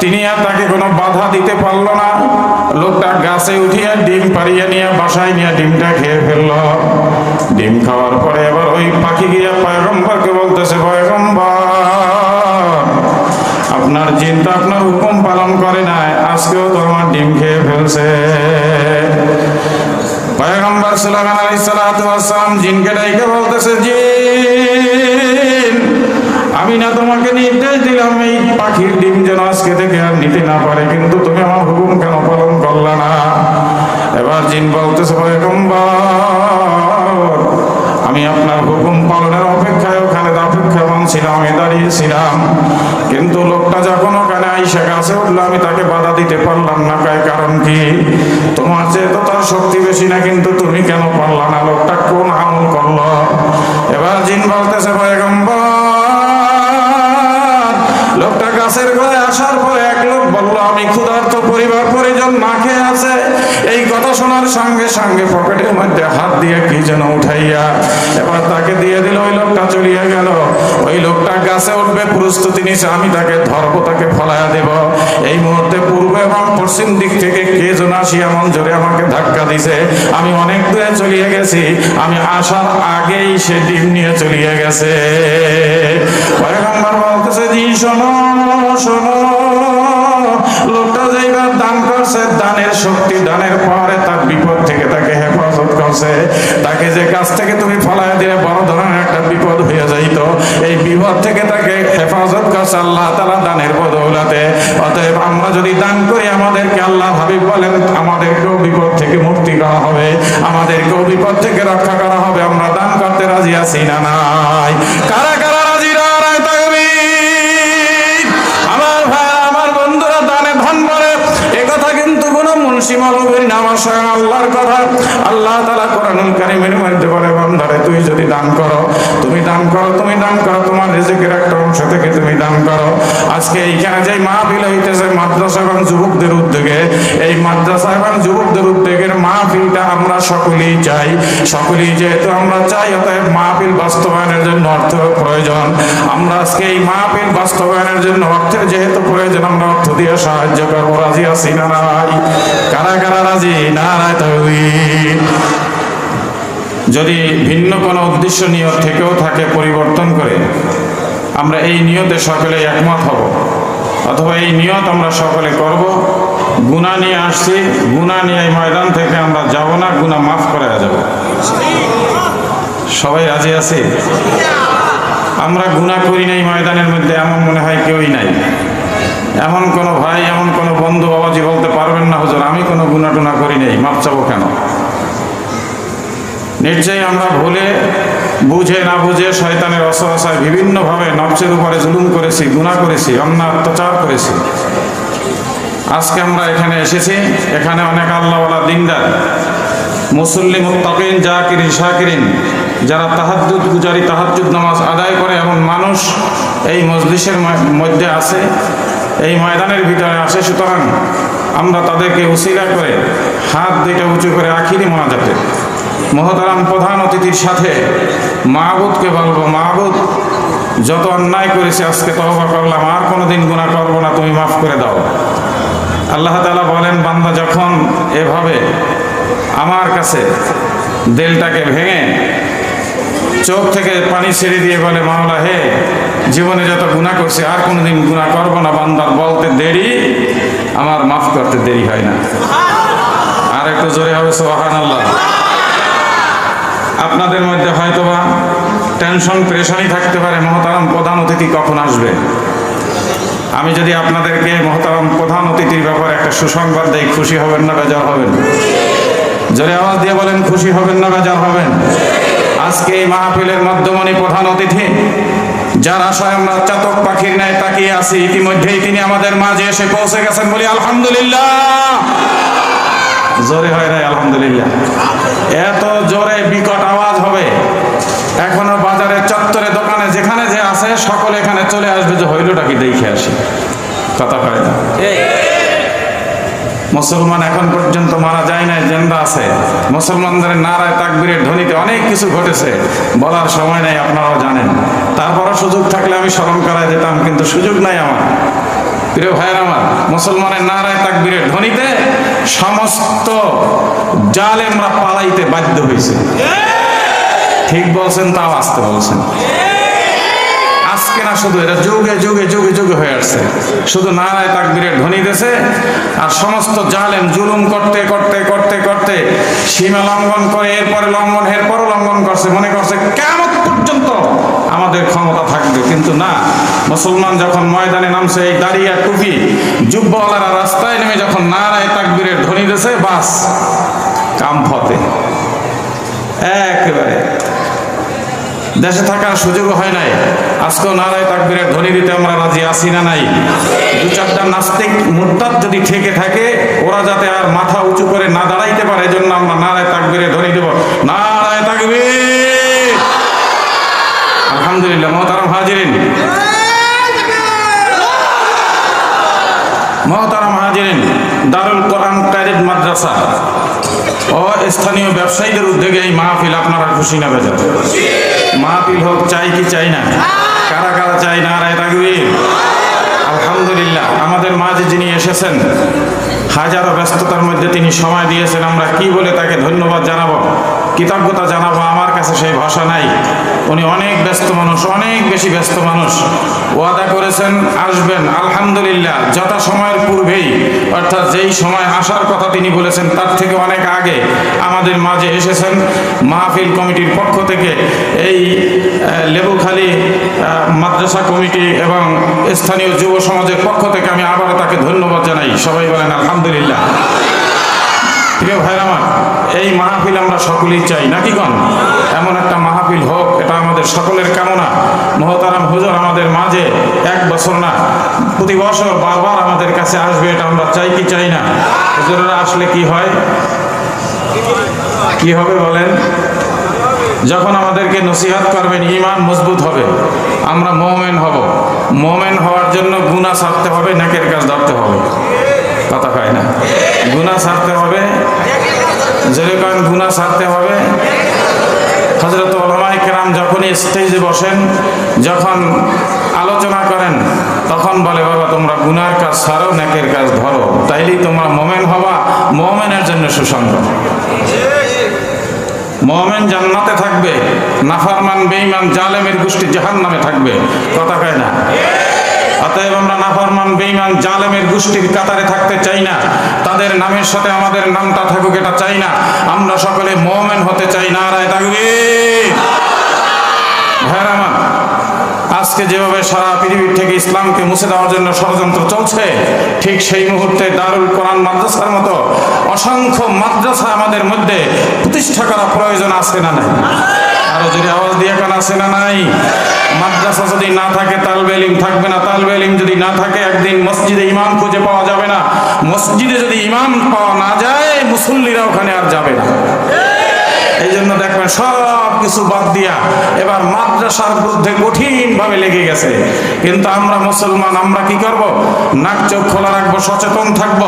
তিনি আর তাকে কোনো বাধা দিতে পারল না। লোকটা গাছে উঠিয়ে ডিম পাড়িয়ে নিয়ে বাসায় নিয়ে ডিমটা খেয়ে ফেলল। ডিম খাওয়ার পরে এবার ওই পাখি গিয়ে পয়গম্বরকে বলতেছে, পয়গম্বর, আপনার চিন্তা আপনার হুকুম পালন করে নাই, আজকেও তো আমার ডিম খেয়ে ফেলছে। পয়গম্বর সালাতু ওয়াস সালাম জিনকে ডাইকে বলতেছে জিন আমি না তোমাকে নির্দেশ দিলাম এই পাখির ডিম যেন আজকে থেকে আর নিতে না পারে, কিন্তু তুমি আমার হুকুম কেন পালন করলে না? এবার জিন বলতেছে আমি আপনার হুকুম পালনের অপেক্ষায় ওখানে অপেক্ষামান ছিলাম আমি দাঁড়িয়েছিলাম। কিন্তু লোকটা যখন ওখানে আইসা গাছে উঠল, আমি তাকে বাধা দিতে পারলাম না। কায় কারণ কি? তোমার চেয়ে তো তার শক্তি বেশি না, কিন্তু তুমি কেন পারলা না? লোকটা কোন আমল করল? এবার জিন বলতেছে, পয়গম্বর পরিবার পরিজন খেয়ে আছে। এই কথা শোনার সঙ্গে সঙ্গে পকেটের মধ্যে হাত দিয়ে কি যেন উঠাইয়া এবার তাকে দিয়ে দিল, ওই লোকটা চলিয়া গেল। ওই লোকটা গাছে উঠবে, প্রস্তুতি নিছে, আমি তাকে ধরবো, তাকে ফলাইয়া দেব। এই মুহূর্তে পূর্ব এবং পশ্চিম দিক থেকে কে যেন আসি এমন জোরে আমাকে ধাক্কা দিছে। আমি অনেক দূরে চলিয়ে গেছি, আমি আসার আগেই সে ডিম নিয়ে চলিয়ে গেছে। বলতেছে, জি, শোনো শোনো করছে দানের শক্তি, দানের পরে তার বিপদ থেকে তাকে হেফাজত করছে। তাকে যে কাছ থেকে তুমি ফলাই দিয়ে বড় ধরনের একটা বিপদ হয়ে যাইতো। এই বিপদ থেকে তাকে হেফাজত করছে আল্লাহ তালা দানের বদৌলাতে। অতএব আমরা যদি দান করি, আমাদেরকে আল্লাহ ভাবি বলেন, আমাদেরকেও বিপদ থেকে মুক্তি করা হবে। আমাদেরকেও বিপদ থেকে রক্ষা করা হবে। আমরা দান করতে রাজি আছি না নাই? কারা কারা কিন্তু কোনো মুন্সি মালবের না আমার স্বয়ং আল্লাহর কথা। আল্লাহ তালা কোরআনুল কারিমের মধ্যে বলে তুই যদি দান করো, তুমি দান করো, তুমি দান করো, তোমার রিজিকের একটা অংশ থেকে তুমি দান করো। আজকে এইখানে যে মাহফিল হইতেছে, মাদ্রাসা এবং যুবকদের উদ্যোগে, এই মাদ্রাসা এবং যুবকদের উদ্যোগের মাহফিলটা আমরা সকলেই চাই। সকলেই যেহেতু আমরা চাই, অতএব মাহফিল বাস্তবায়নের জন্য অর্থ প্রয়োজন। আমরা আজকে এই মাহফিল বাস্তবায়নের জন্য অর্থের যেহেতু প্রয়োজন, আমরা অর্থ দিয়ে সাহায্য করব। রাজি আছি না কারা কারা রাজি? না রায়। যদি ভিন্ন কোনো উদ্দেশ্য নিয়ত থেকেও থাকে পরিবর্তন করে, আমরা এই নিয়তে সকলে একমত হব। অথবা এই নিয়ত আমরা সকলে করব। গুণা নিয়ে আসছি গুণা নিয়ে এই ময়দান থেকে আমরা যাব না গুণা মাফ করে যাব। সবাই রাজি আছে? আমরা গুণা করি নাই ময়দানের মধ্যে, এমন মনে হয় কেউই নাই। এমন কোনো ভাই, এমন কোনো বন্ধু বাবাজি বলতে পারবেন না, হুজুর, আমি কোনো গুণা টুনা করি নাই মাপ চাবো কেন? নিশ্চয়ই আমরা ভুলে, বুঝে না বুঝে শয়তানের অসহায় বিভিন্নভাবে নবসের উপরে জুলুম করেছি গুণা করেছি, অন্যায় অত্যাচার করেছি। আজকে আমরা এখানে এসেছি, এখানে অনেক আল্লাহওয়ালা দিনদার। মুসল্লি, মুত্তাকিন, জাকিরিন, শাকিরিন, যারা তাহাজ্জুদ গুজারি, তাহাজ্জুদ নামাজ আদায় করে এমন মানুষ এই মজলিসের মধ্যে আছে, এই ময়দানের ভিতরে আসে সুতরাং আমরা তাদেরকে উসিলা করে হাত দুইটা উঁচু করে আখিরি মোনাজাতে। মহতারাম প্রধান অতিথির সাথে মাহবুদকে বলব মাহবুদ যত অন্যায় করেছে আজকে তহবা করলাম, আর কোনোদিন গুণা করব না, তুমি মাফ করে দাও। আল্লাহ তালা বলেন, বান্দা যখন এভাবে আমার কাছে দিলটাকে ভেঙে চোখ থেকে পানি ছেড়ে দিয়ে বলে, মাওলা, হে, জীবনে যত গুণা করছে, আর কোনোদিন গুণা করব না, বান্দার বলতে দেরি, আমার মাফ করতে দেরি হয় না। আর একটু জোরে হবে সোহান আল্লাহ আপনাদের মধ্যে হয়তোবা টেনশন প্রেশানি থাকতে পারে। মহতারাম প্রধান অতিথি কখন আসবে? আমি যদি আপনাদেরকে মহতারাম প্রধান অতিথির ব্যাপারে একটা সুসংবাদ দেই, খুশি হবেন না বেজার হবেন? জোরে আওয়াজ দিয়ে বলেন, খুশি হবেন না বেজার হবেন? আজকে এই মাহফিলের মধ্যমণি প্রধান অতিথি, যার আশায় আমরা চাতক পাখির ন্যায় তাকিয়ে আছি, ইতিমধ্যেই তিনি আমাদের মাঝে এসে পৌঁছে গেছেন বলি, আলহামদুলিল্লাহ! জোরে হয় নাই আলহামদুলিল্লাহ। এত জোরে বিকট আওয়াজ হবে। এখনও বাজারে চত্বরে দোকানে যেখানে যে আছে সকলে এখানে চলে আসবে যে হইলটা কি দেখে আসি। কথা কয় না। মুসলমান এখন পর্যন্ত মারা যায় নাই জেন্দা আছে। মুসলমানদের নারায় তাকবীরের ধ্বনিতে অনেক কিছু ঘটেছে। বলার সময় নাই আপনারাও জানেন। তারপরও সুযোগ থাকলে আমি স্মরণ করায় যেতাম কিন্তু সুযোগ নাই আমার। প্রিয় ভাইয়ের আমার, মুসলমানের নারায় তাকবীরের ধ্বনিতে সমস্ত জালেমরা পালাইতে বাধ্য হয়েছে। ঠিক বলছেন তাও আসতে বলছেন। আজকে না শুধু এটা যুগে যুগে হয়ে আসছে। শুধু নারায় আর সমস্ত জালেম জুলুম করতে করতে করতে করতে করে, এরপরে করছে। মনে করছে কেমন পর্যন্ত আমাদের ক্ষমতা থাকবে। কিন্তু না মুসলমান যখন ময়দানে নামছে, এই দাঁড়িয়ে টুপি যুব্বওয়ালারা রাস্তায় নেমে যখন নারায় তাকবীরের ধ্বনি দেশে বাস, কাম ফতে। একেবারে। দেশে থাকার সুযোগ হয় নাই। আজকেও নারায় তাকবীরের ধ্বনি দিতে আমরা রাজি আছি না নাই? দু চারটা নাস্তিক মুরতাদ যদি ঠেকে থাকে, ওরা যাতে আর মাথা উঁচু করে না দাঁড়াইতে পারে, এজন্য আমরা নারায় তাকবীরের ধ্বনি দেব। নারায় তাকবীর! আলহামদুলিল্লাহ, মহতারাম হাজিরিন। মহতারাম হাজিরিন, দারুল কোরআন ক্যারেট মাদ্রাসা ও স্থানীয় ব্যবসায়ীদের উদ্যোগে এই মাহফিল আপনারা খুশি না বেজার? মাহফিল হোক, চাই কি চাই না? কারা কারা চাই না রায় তাকবীর। আলহামদুলিল্লাহ, আমাদের মাঝে যিনি এসেছেন, হাজারো ব্যস্ততার মধ্যে তিনি সময় দিয়েছেন, আমরা কি বলে তাকে ধন্যবাদ জানাব? কৃতজ্ঞতা জানাব, আমার কাছে সেই ভাষা নাই। উনি অনেক ব্যস্ত মানুষ, অনেক বেশি ব্যস্ত মানুষ। ওয়াদা করেছেন, আসবেন, আলহামদুলিল্লাহ, যথা সময়ের পূর্বেই। অর্থাৎ যেই সময় আসার কথা তিনি বলেছেন, তার থেকে অনেক আগে আমাদের মাঝে এসেছেন মাহফিল কমিটির পক্ষ থেকে। এই লেবুখালী মাদ্রাসা কমিটি এবং স্থানীয় যুব সমাজের পক্ষ থেকে আমি আবারও তাকে ধন্যবাদ জানাই। সবাই বলেন, আলহামদুলিল্লাহ। প্রিয় ভাইর আমার, এই মাহফিল আমরা সকলেই চাই, নাকি কন? এমন একটা মাহফিল হোক, এটা আমাদের সকলের কামনা। মহতারাম হুজুর আমাদের মাঝে এক বছর না, প্রতি বছর বারবার আমাদের কাছে আসবে, এটা আমরা চাই কি চাই না? হুজুরেরা আসলে কি হয়? কি হবে বলেন? যখন আমাদেরকে নসিহাত করবেন ইমান মজবুত হবে। আমরা মোমেন হব। মোমেন হওয়ার জন্য গুণা ছাড়তে হবে, নাকের কাজ ধরতে হবে। স্টেজে বসেন, যখন আলোচনা করেন, তখন বলে, বাবা, তোমরা গুনার কাজ ছাড়ো, নেকের কাজ ধরো। তাইলেই তোমরা মোমেন হবা, মোমেনের জন্য সুসংগ মোমেন জান্নাতে থাকবে, নাফারমান, বেঈমান, জালেমের গোষ্ঠী জাহান নামে থাকবে। কথা কয় না? অতএব আমরা নাফরমান, বেঈমান, জালেমের গোষ্ঠীর কাতারে থাকতে চাই না। তাদের নামের সাথে আমাদের নামটা থাকুক, এটা চাই না। আমরা সকলে মোমেন হতে চাই। না রায় থাকবে ভাইয়ের আমার আজকে যেভাবে সারা পৃথিবীর থেকে ইসলামকে মুছে দেওয়ার জন্য ষড়যন্ত্র চলছে, ঠিক সেই মুহূর্তে দারুল কোরআন মাদ্রাসার মতো অসংখ্য মাদ্রাসা আমাদের মধ্যে প্রতিষ্ঠা করা প্রয়োজন আছে না নাই? আরও যদি আওয়াজ দিয়ে কেন আছে না নাই? মাদ্রাসা যদি না থাকে, তালবে ইলিম থাকবে না। তালবে ইলিম যদি না থাকে, একদিন মসজিদে ইমাম খুঁজে পাওয়া যাবে না। মসজিদে যদি ইমাম পাওয়া না যায়, মুসল্লিরা ওখানে আর যাবে না। এই জন্য দেখবেন সব কিছু বাদ দিয়া এবার মাদ্রাসার বিরুদ্ধে কঠিন ভাবে লেগে গেছে। কিন্তু আমরা মুসলমান, আমরা কি করব? নাক চোখ খোলা রাখব, সচেতন থাকব।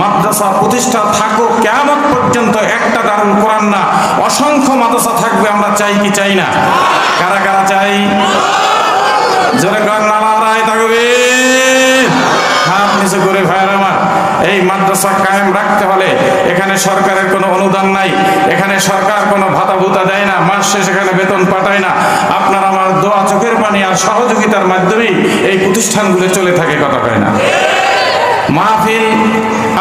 মাদ্রাসা প্রতিষ্ঠা থাকুক কেমন পর্যন্ত একটা দারুণ কোরআন না। অসংখ্য মাদ্রাসা থাকবে, আমরা চাই কি চাই না? কারা কারা চাই? জোরে কর, নারায় থাকবে হাত নিচু করে, ভাইয়ের আমার, এই মাদ্রাসা কায়েম রাখতে হলে এখানে সরকারের কোনো অনুদান নাই, এখানে সরকার কোনো ভাতা ভুতা দেয় না, মাস শেষ এখানে বেতন পাঠায় না। আপনার আমার দোয়া চোখের পানি আর সহযোগিতার মাধ্যমেই এই প্রতিষ্ঠানগুলো চলে থাকে, কথা কয় না। মাহফিল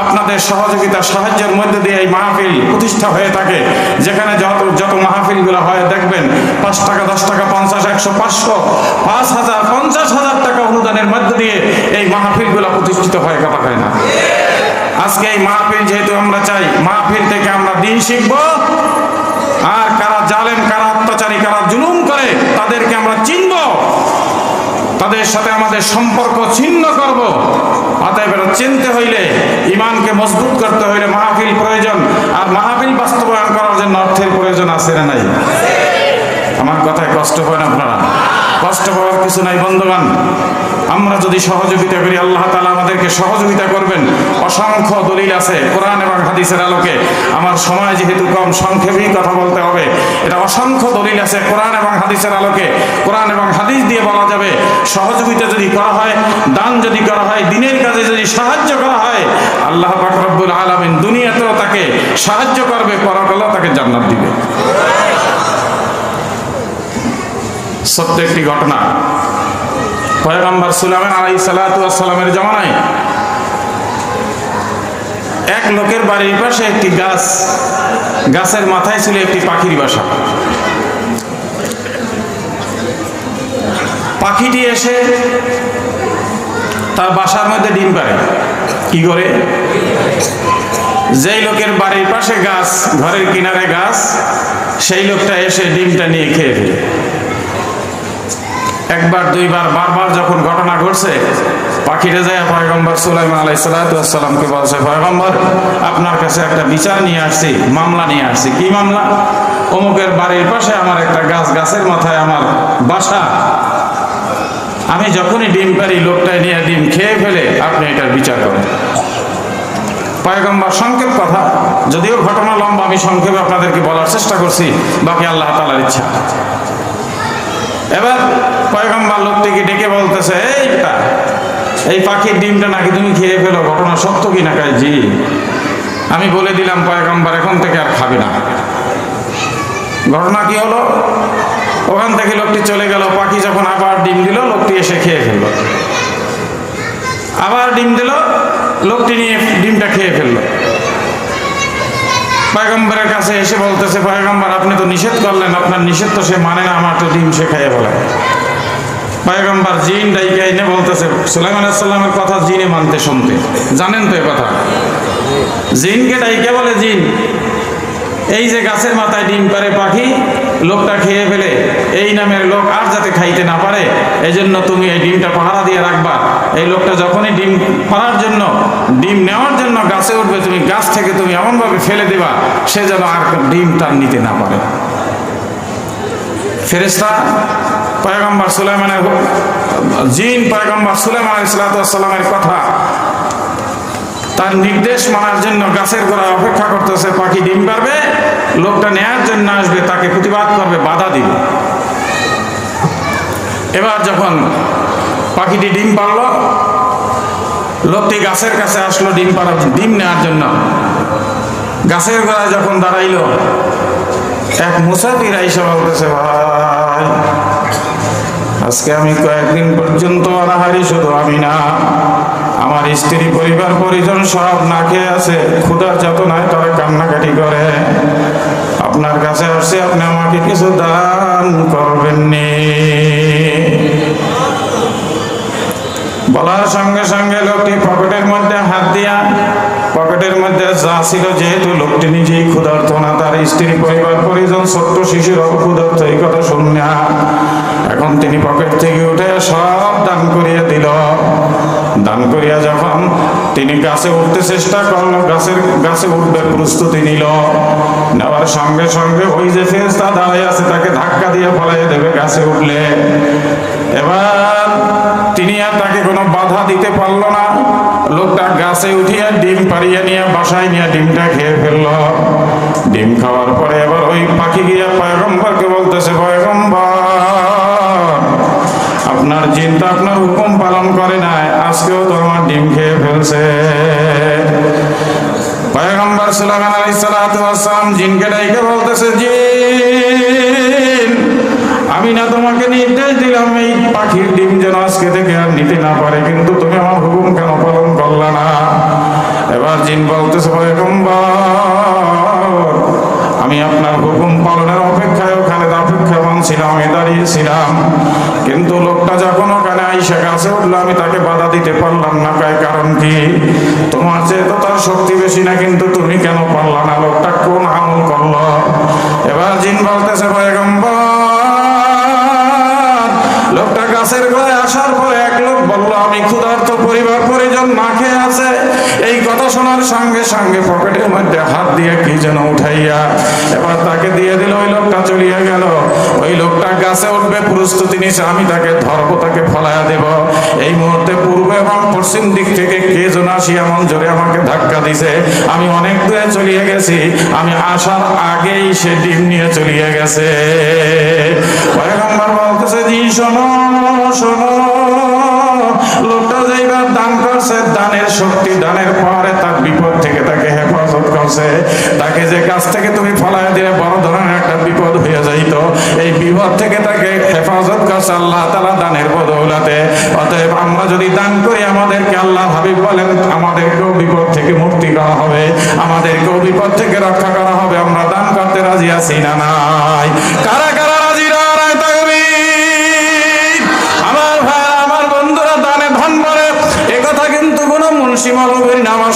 আপনাদের সহযোগিতা, সাহায্যের মধ্যে দিয়ে এই মাহফিল প্রতিষ্ঠা হয়ে থাকে। যেখানে যত যত মাহফিলগুলো হয়, দেখবেন পাঁচ টাকা, দশ টাকা, পঞ্চাশ, একশো, পাঁচশো, পাঁচ হাজার, পঞ্চাশ অনুদানের মধ্যে দিয়ে এই মাহফিলগুলো প্রতিষ্ঠিত হয় কথা হয় না? আজকে এই মাহফিল যেহেতু আমরা চাই, মাহফিল থেকে আমরা দিন শিখব। আর কারা জালেম, কারা অত্যাচারী, কারা জুলুম করে তাদেরকে আমরা চিনব। তাদের সাথে আমাদের সম্পর্ক ছিন্ন করব। অতএব চিনতে হইলে, ইমানকে মজবুত করতে হইলে মাহফিল প্রয়োজন। আর মাহফিল বাস্তবায়ন করার জন্য অর্থের প্রয়োজন আছে না নাই? আমার কথায় কষ্ট হয় না আপনারা? কষ্ট পাওয়ার কিছু নাই বন্ধুবান আমরা যদি সহযোগিতা করি, আল্লাহ তালা আমাদেরকে সহযোগিতা করবেন। অসংখ্য দলিল আছে কোরআন এবং হাদিসের আলোকে। আমার সময় যেহেতু কম, সংক্ষেপেই কথা বলতে হবে। এটা অসংখ্য দলিল আছে কোরআন এবং হাদিসের আলোকে। কোরআন এবং হাদিস দিয়ে বলা যাবে, সহযোগিতা যদি করা হয়, দান যদি করা হয়, দিনের কাজে যদি সাহায্য করা হয়, আল্লাহ রব্বুল আলামিন দুনিয়াতেও তাকে সাহায্য করবে, পরকালেও তাকে জান্নাত দিবে। সত্য একটি ঘটনা। পয়গম্বর সুলাইমান আলাই সালাতামের জমানায় এক লোকের বাড়ির পাশে একটি গাছ, গাছের মাথায় ছিল একটি পাখির বাসা। পাখিটি এসে তার বাসার মধ্যে ডিম পারে কি করে? যেই লোকের বাড়ির পাশে গাছ, ঘরের কিনারে গাছ, সেই লোকটা এসে ডিমটা নিয়ে খেয়ে ফেলে। একবার, দুইবার, বারবার যখন ঘটনা ঘটছে পাখিরে যায় পয়গম্বর সুলাইমান আলাই সালাতামকে বলছে, পয়গম্বর, আপনার কাছে একটা বিচার নিয়ে আসছি, মামলা নিয়ে আসছি। কি মামলা? অমুকের বাড়ির পাশে আমার একটা গাছ, গাছের মাথায় আমার বাসা। আমি যখনই ডিম পারি লোকটাই নিয়ে ডিম খেয়ে ফেলে, আপনি এটার বিচার করেন। পয়গম্বর, সংক্ষেপ কথা। যদিও ঘটনা লম্বা, আমি সংক্ষেপে আপনাদেরকে বলার চেষ্টা করছি, বাকি আল্লাহ তালার ইচ্ছা। এবার পয়গম্বর লোকটিকে ডেকে বলতেছে এইটা এই পাখির ডিমটা নাকি তুমি খেয়ে ফেলো? ঘটনা সত্য কি না কাজ আমি বলে দিলাম, পয়গম্বর, এখন থেকে আর খাবে না। ঘটনা কি হলো? ওখান থেকে লোকটি চলে গেল। পাখি যখন আবার ডিম দিল, লোকটি এসে খেয়ে ফেলল। আবার ডিম দিল, লোকটি নিয়ে ডিমটা খেয়ে ফেলল। পয়গম্বরের কাছে এসে বলতেছে, পায়গম্বর, আপনি তো নিষেধ করলেন। আপনার নিষেধ তো সে মানে না, আমার তো ডিম সে খাইয়ে বলে পায়গম্বর জিন ডাইকে এনে বলতেছে, সুলাইমান কথা জিনে মানতে শুনতে। জানেন তো এ কথা? জিনকে ডাইকে বলে, জিন, এই যে গাছের মাথায় ডিম পারে পাখি লোকটা খেয়ে ফেলে, এই নামের লোক আর যাতে খাইতে না পারে এই জন্য তুমি এই ডিমটা পাহারা দিয়ে রাখবা। এই লোকটা যখনই ডিম পাড়ার জন্য, ডিম নেওয়ার জন্য গাছে উঠবে, তুমি গাছ থেকে তুমি এমনভাবে ফেলে দেবা, সে যেন আর ডিম তার নিতে না পারে। ফেরেস্তা পয়গম্বর সুলাইমানের জিন পয়গম্বর সুলাইমান ইসলাতামের কথা তার নির্দেশ মানার জন্য গাছের গোড়ায় অপেক্ষা করতেছে, পাখি ডিম পারবে, লোকটা নেয়ার জন্য আসবে, তাকে প্রতিবাদ করবে, বাধা দিবে। এবার যখন পাখিটি ডিম পারল, লোকটি গাছের কাছে আসলো ডিম পাড়ার ডিম নেওয়ার জন্য। গাছের গোড়ায় যখন দাঁড়াইলো, এক মুসাফির আইসা বলতেছে, ভাই, আজকে আমি কয়েকদিন পর্যন্ত আনাহারি শুধু আমি না আমার স্ত্রী, পরিবার, পরিজন সব না খেয়ে আছে। ক্ষুধার যত যাতনায় তারা কান্নাকাটি করে। আপনার কাছে আসছে, আপনি আমাকে কিছু দান করবেননি। বলার সঙ্গে সঙ্গে লোকটি পকেটের মধ্যে হাত দিয়া পকেটের মধ্যে যা ছিল যেহেতু লোকটি নিজেই ক্ষুধার্ত না, তার স্ত্রী, পরিবার, পরিজন, ছোট্ট শিশুর ক্ষুধার্ত এই কথা শুনে এখন তিনি পকেট থেকে উঠে সব দান করিয়া দিল। দান করিয়া যখন তিনি গাছে উঠতে চেষ্টা করল, গাছের, গাছে উঠবে, প্রস্তুতি নিল। নেওয়ার সঙ্গে সঙ্গে ওই যে ফেরেস্তা দাঁড়াই আছে, তাকে ধাক্কা দিয়ে ফলাই দেবে, গাছে উঠলে। এবার তিনি আর তাকে কোনো বাধা দিতে পারল না। লোকটা গাছে উঠিয়া ডিম পাড়িয়ে নিয়ে, বাসায় নিয়ে ডিমটা খেয়ে ফেলল। ডিম খাওয়ার পরে এবার ওই পাখি গিয়া পয়গম্বরকে বলতেছে, পয়গম্বর আপনার জিনটা আপনার হুকুম পালন করে নাই, আজকেও তো আমার ডিম খেয়ে ফেলছে। পয়গম্বর সুলাইমান আলাইহিস সালাতু ওয়াস সালাম জিনকে ডাইকে বলতেছে, জিন, আমি না তোমাকে নির্দেশ দিলাম এই পাখির ডিম যেন আজকে থেকে আর নিতে না পারে, কিন্তু তুমি আমার হুকুম কেন পালন করলা না? এবার জিন বলতেছে, পয়গম্বর, আমি আপনার হুকুম পালনের অপেক্ষায়, ওখানে অপেক্ষামান ছিলাম আমি দাঁড়িয়েছিলাম লোকটা যখন ওখানে আইসা কাছে উঠল, আমি তাকে বাধা দিতে পারলাম না। কয় কারণ কি? তোমার চেয়ে তো তার শক্তি বেশি না, কিন্তু তুমি কেন পারলা না? লোকটা কোন আমল করল? এবার জিন বলতেছে, পয়গম্বর! লোকটা গাছের ঘরে আসার পরে এক লোক বলল, আমি ক্ষুধার্ত পরিবার, পরিজন না খেয়ে আছে। শোনার সঙ্গে সঙ্গে পকেটের মধ্যে হাত দিয়ে কি যেন উঠাইয়া এবার তাকে দিয়ে দিল, ওই লোকটা চলিয়া গেল। ওই লোকটা গাছে উঠবে প্রস্তুতি নিছে, আমি তাকে ধরবো তাকে ফলাইয়া দেব। এই মুহূর্তে পূর্ব এবং পশ্চিম দিক থেকে কে যেন আসি এমন জোরে আমাকে ধাক্কা দিছে। আমি অনেক দূরে চলিয়ে গেছি, আমি আসার আগেই সে ডিম নিয়ে চলিয়ে গেছে। বলতেছে, জি, শোনো শোনো, লোকটা যেইবার করছে দানের শক্তি, দানের পরে তার বিপদ থেকে তাকে হেফাজত করছে। তাকে যে কাছ থেকে তুমি ফলায় দিলে বড় ধরনের একটা বিপদ হয়ে যাইত। এই বিপদ থেকে তাকে হেফাজত করছে আল্লাহ তালা দানের বদৌলাতে। অতএব আমরা যদি দান করি, আমাদেরকে আল্লাহ হাবিব বলেন, আমাদেরকেও বিপদ থেকে মুক্তি করা হবে, আমাদেরকেও বিপদ থেকে রক্ষা করা হবে। আমরা দান করতে রাজি আছি না নাই? কারা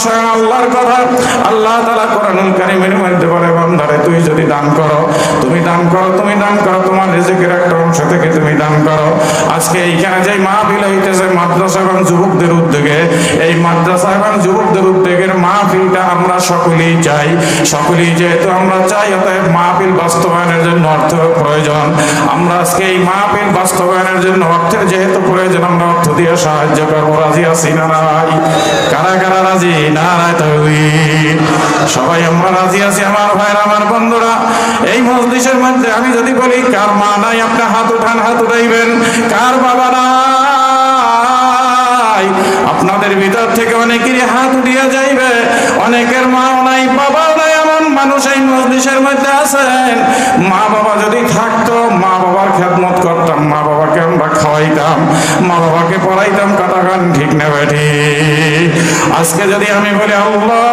স্বয়ং আল্লাহর কথা। আল্লাহ তালা কারিমের মধ্যে বন্ধারে তুই যদি দান করো, তুমি দান করো, তুমি দান করো, তোমার রিজিকের একটা অংশ থেকে তুমি দান করো। আজকে এইখানে যে মাহফিল হইতেছে, মাদ্রাসা এবং যুবকদের উদ্যোগে, এই মাদ্রাসা এবং যুবকদের উদ্যোগের মাহফিলটা আমরা সকলেই চাই। সকলেই যেহেতু আমরা চাই, অতএব মাহফিল বাস্তবায়নের জন্য অর্থ প্রয়োজন। আমরা আজকে এই মাহফিল বাস্তবায়নের জন্য অর্থের যেহেতু প্রয়োজন, আমরা অর্থ দিয়ে সাহায্য করব। রাজি আছি না নাই? কারা কারা রাজি? না তাহলে সবাই আমরা রাজি আছি, আমার ভাইরা আমার বন্ধুরা। এই মজলিসের মধ্যে আমি যদি বলি, কার মা নাই, আপনি হাত উঠান, হাত উঠাইবেন। কার বাবা নাই? আপনাদের ভিতর থেকে অনেকেরই হাত উঠিয়া যাইবে অনেকের মাও নাই, বাবাও নাই, এমন মানুষ এই মজলিসের মধ্যে আছেন। মা বাবা যদি থাকতো, মা বাবার খেদমত করতাম, মা বাবাকে আমরা খাওয়াইতাম, মা বাবাকে পড়াইতাম কথা গান ঠিক না বেঠি। আজকে যদি আমি বলি, আল্লাহ,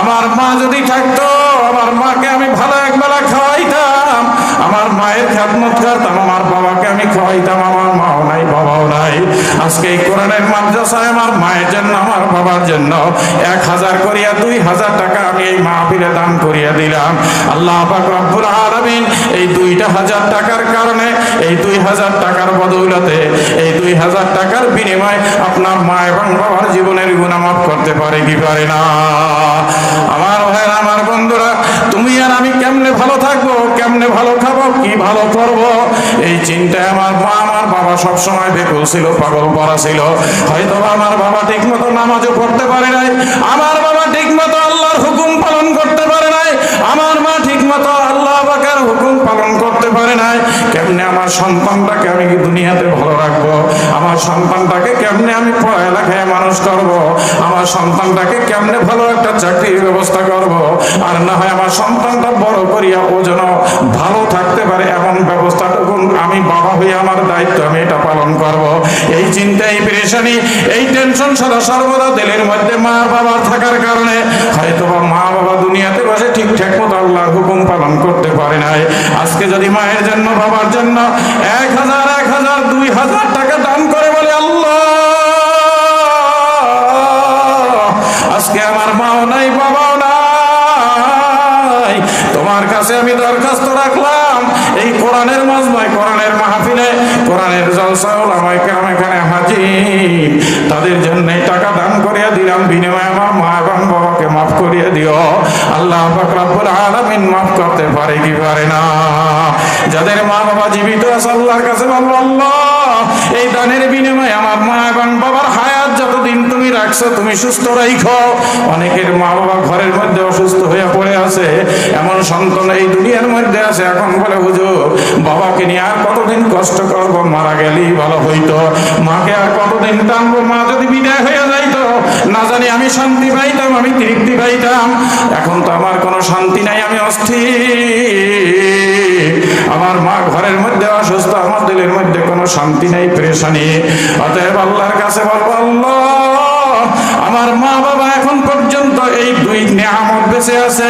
আমার মা যদি থাকতো, আমার মাকে আমি ভালো একবেলা খাওয়াইতাম, আমার মায়ের খেদমত করতাম, আমার বাবাকে আমি খাওয়াইতাম আজকে এই কোরআনের মাদ্রাসায় আমার মায়ের জন্য, আমার বাবার জন্য এক হাজার করিয়া দুই হাজার টাকা আমি এই মাহফিলে দান করিয়া দিলাম। আল্লাহ পাক রব্বুল আলামিন এই দুইটা হাজার টাকার কারণে, এই দুই হাজার টাকার বদৌলতে, এই দুই হাজার টাকার বিনিময় আপনার মা এবং বাবার জীবনের গুণামাপ করতে পারে কি পারে না? আমার ভাইয়ের, আমার বন্ধুরা তুমি আর আমি কেমনে ভালো থাকব? কেমনে ভালো খাব? কি ভালো করব? এই চিন্তায় আমার মা আমার বাবা সব সময় বেকুল ছিল, পাগল পড়া ছিল। হয়তো আমার বাবা ঠিক মতো নামাজও পড়তে পারে নাই। আমার বাবা ঠিক মতো আল্লাহর হুকুম পালন করতে পারে নাই। আমার মা ঠিক মতো আল্লাহ বাকার হুকুম পালন করতে পারে নাই। কেমনে আমার সন্তানটাকে আমি দুনিয়াতে ভালো রাখব? আমার সন্তানটাকে কেমনে আমি পড়ালেখায় মানুষ করব? আমার সন্তানটাকে কেমনে ভালো একটা চাকরির ব্যবস্থা করব? আর না হয় আমার সন্তানটা বড় করিয়া ও যেন ভালো থাকতে পারে এমন ব্যবস্থাটুকু আমি বাবা হয়ে আমার দায়িত্ব আমি এটা পালন করব। এই চিন্তা, এই পেরেশানি, এই টেনশন সদা সর্বদা দিলের মধ্যে মা বাবা থাকার কারণে। হয়তো বা মা বাবা দুনিয়াতে বসে ঠিকঠাক মতো আল্লাহর হুকুম পালন করতে পারে নাই। আজকে যদি মায়ের জন্য বাবার জন্য এক হাজার এক হাজার, দুই হাজার টাকা কোরআনের মাজমায়, কোরআনের মাহফিলে, কোরআনের জলসা ওলামায় কেরাম এখানে হাজির। তাদের জন্য টাকা দান করিয়া দিলাম, বিনিময়ে আমার মা এবং বাবাকে মাফ করিয়ে দিও। আল্লাহ ফাকরাবুল আলামিন মাফ করতে পারে কি পারে না? যাদের মা বাবা জীবিত আছে, আল্লাহর কাছে বলব, আল্লাহ! এই দানের বিনিময়ে আমার মা এবং বাবার হায়াত যতদিন তুমি রাখছো, তুমি সুস্থ রাখো অনেকের মা বাবা ঘরের মধ্যে অসুস্থ হয়ে পড়ে আছে, এমন সন্তান এই দুনিয়ার মধ্যে আছে। এখন বলে বুঝো বাবাকে নিয়ে আর কতদিন কষ্ট করব? মারা গেলেই ভালো হইতো। মাকে আর কতদিন টানবো? মা যদি বিদায় হয়ে যাইতো, না জানি আমি শান্তি পাইতাম, আমি তৃপ্তি পাইতাম। এখন তো আমার কোনো শান্তি নাই, আমি অস্থির। আমার মা ঘরের মধ্যে অসুস্থ আমার দিলের মধ্যে কোনো শান্তি নাই, প্রেশানি। অতএব আল্লাহর কাছে বলব, আল্লাহ, আমার মা বাবা এখন পর্যন্ত এই দুই নিয়ামত বেঁচে আছে।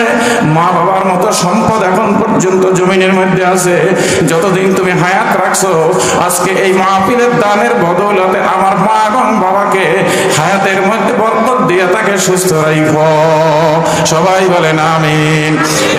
মা বাবার মতো সম্পদ এখন পর্যন্ত জমিনের মধ্যে আছে। যতদিন তুমি হায়াত রাখছো, আজকে এই মাহফিলের দানের বদৌলতে আমার মা এবং বাবাকে হায়াতের মধ্যে বরকত দিয়ে তাকে সুস্থ রাইখ। সবাই বলেন, আমিন।